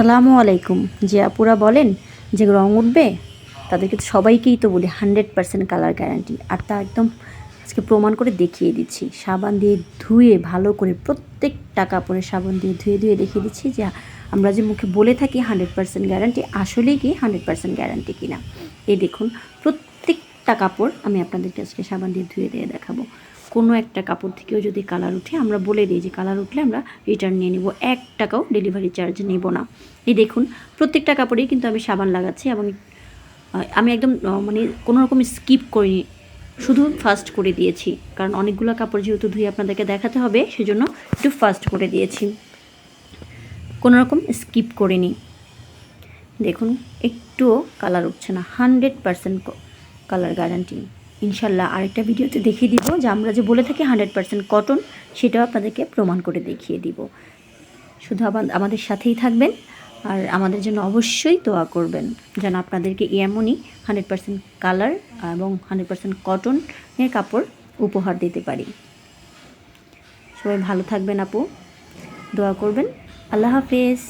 আসসালামু আলাইকুম। যে আপুরা বলেন যে রং উঠবে? তাদেরকে তো সবাইকেই তো বলি, হান্ড্রেড পার্সেন্ট কালার গ্যারান্টি। আর তা একদম আজকে প্রমাণ করে দেখিয়ে দিচ্ছি। সাবান দিয়ে ধুয়ে, ভালো করে প্রত্যেকটা কাপড়ের সাবান দিয়ে ধুয়ে ধুয়ে দেখিয়ে দিচ্ছি যে আমরা যে মুখে বলে থাকি হান্ড্রেড পার্সেন্ট গ্যারান্টি, আসলেই কি হান্ড্রেড পার্সেন্ট গ্যারান্টি কিনা? এই দেখুন প্রত্যেকটা কাপড় আমি আপনাদেরকে আজকে সাবান দিয়ে ধুয়ে দিয়ে দেখাবো। কোনো একটা কাপড় থেকেও যদি কালার উঠে আমরা বলে দিই যে কালার উঠলে আমরা রিটার্ন নিয়ে নিব। এক টাকাও ডেলিভারি চার্জ নেব না। এই দেখুন, প্রত্যেকটা কাপড়েই কিন্তু আমি সাবান লাগাচ্ছি এবং আমি একদম মানে কোনো রকম স্কিপ করিনি। শুধু ফাস্ট করে দিয়েছি। কারণ অনেকগুলো কাপড় যেহেতু ধুয়ে আপনাদেরকে দেখাতে হবে, সেজন্য একটু ফাস্ট করে দিয়েছি। কোনো রকম স্কিপ করিনি। দেখুন, একটুও কালার উঠছে না। Hundred percent colour guarantee. ইনশাল্লাহ আরেকটা ভিডিওতে দেখিয়ে দিব যে আমরা যে বলে থাকি হান্ড্রেড পারসেন্ট কটন, সেটাও আপনাদেরকে প্রমাণ করে দেখিয়ে দিব। শুধু আমাদের সাথেই থাকবেন আর আমাদের জন্য অবশ্যই দোয়া করবেন যেন আপনাদেরকে এমনই হান্ড্রেড পারসেন্ট কালার এবং হান্ড্রেড পারসেন্ট কটনের কাপড় উপহার দিতে পারি। সবাই ভালো থাকবেন আপু। দোয়া করবেন। আল্লাহ হাফেজ।